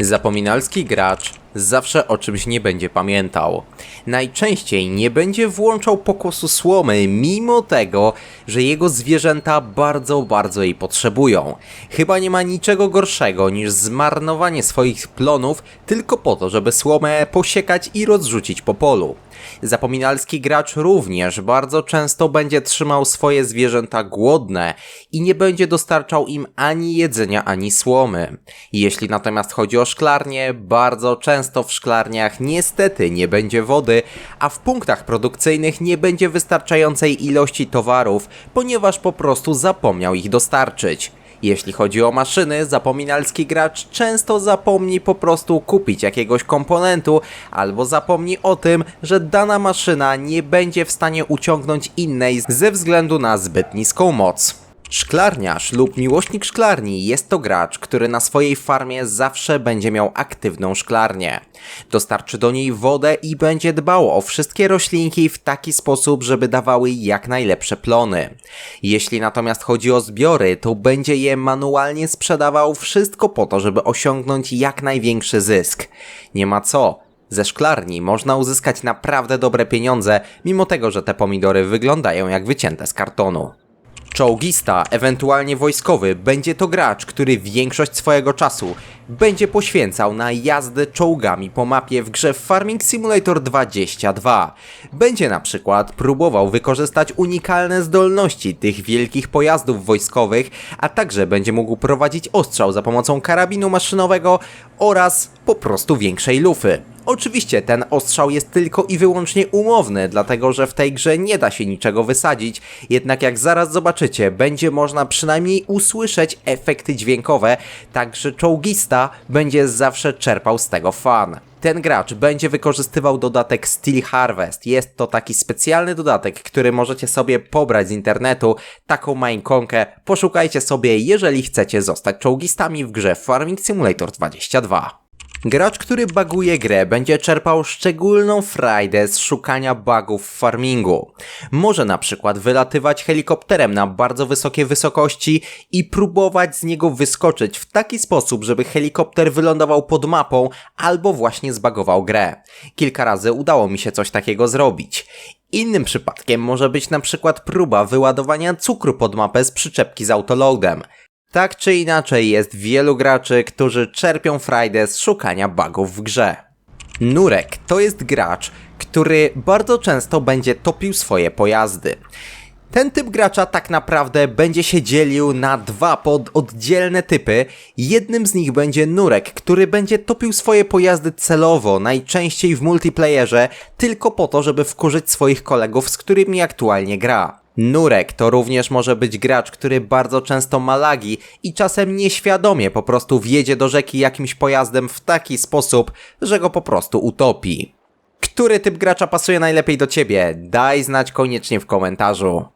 Zapominalski gracz zawsze o czymś nie będzie pamiętał. Najczęściej nie będzie włączał pokosu słomy, mimo tego, że jego zwierzęta bardzo, bardzo jej potrzebują. Chyba nie ma niczego gorszego niż zmarnowanie swoich plonów tylko po to, żeby słomę posiekać i rozrzucić po polu. Zapominalski gracz również bardzo często będzie trzymał swoje zwierzęta głodne i nie będzie dostarczał im ani jedzenia, ani słomy. Jeśli natomiast chodzi o szklarnie, bardzo często w szklarniach niestety nie będzie wody, a w punktach produkcyjnych nie będzie wystarczającej ilości towarów, ponieważ po prostu zapomniał ich dostarczyć. Jeśli chodzi o maszyny, zapominalski gracz często zapomni po prostu kupić jakiegoś komponentu, albo zapomni o tym, że dana maszyna nie będzie w stanie uciągnąć innej ze względu na zbyt niską moc. Szklarniarz lub miłośnik szklarni jest to gracz, który na swojej farmie zawsze będzie miał aktywną szklarnię. Dostarczy do niej wodę i będzie dbał o wszystkie roślinki w taki sposób, żeby dawały jak najlepsze plony. Jeśli natomiast chodzi o zbiory, to będzie je manualnie sprzedawał wszystko po to, żeby osiągnąć jak największy zysk. Nie ma co. Ze szklarni można uzyskać naprawdę dobre pieniądze, mimo tego, że te pomidory wyglądają jak wycięte z kartonu. Czołgista, ewentualnie wojskowy, będzie to gracz, który większość swojego czasu będzie poświęcał na jazdę czołgami po mapie w grze Farming Simulator 22. Będzie na przykład próbował wykorzystać unikalne zdolności tych wielkich pojazdów wojskowych, a także będzie mógł prowadzić ostrzał za pomocą karabinu maszynowego oraz po prostu większej lufy. Oczywiście ten ostrzał jest tylko i wyłącznie umowny, dlatego że w tej grze nie da się niczego wysadzić, jednak jak zaraz zobaczycie, będzie można przynajmniej usłyszeć efekty dźwiękowe, także czołgista będzie zawsze czerpał z tego fan. Ten gracz będzie wykorzystywał dodatek Steel Harvest. Jest to taki specjalny dodatek, który możecie sobie pobrać z internetu. Taką ma ikonkę. Poszukajcie sobie, jeżeli chcecie zostać czołgistami w grze Farming Simulator 22. Gracz, który baguje grę, będzie czerpał szczególną frajdę z szukania bugów w farmingu. Może na przykład wylatywać helikopterem na bardzo wysokie wysokości i próbować z niego wyskoczyć w taki sposób, żeby helikopter wylądował pod mapą albo właśnie zbagował grę. Kilka razy udało mi się coś takiego zrobić. Innym przypadkiem może być na przykład próba wyładowania cukru pod mapę z przyczepki z autoloadem. Tak czy inaczej jest wielu graczy, którzy czerpią frajdę z szukania bugów w grze. Nurek to jest gracz, który bardzo często będzie topił swoje pojazdy. Ten typ gracza tak naprawdę będzie się dzielił na dwa pod oddzielne typy. Jednym z nich będzie Nurek, który będzie topił swoje pojazdy celowo, najczęściej w multiplayerze, tylko po to, żeby wkurzyć swoich kolegów, z którymi aktualnie gra. Nurek to również może być gracz, który bardzo często ma lagi i czasem nieświadomie po prostu wjedzie do rzeki jakimś pojazdem w taki sposób, że go po prostu utopi. Który typ gracza pasuje najlepiej do ciebie? Daj znać koniecznie w komentarzu.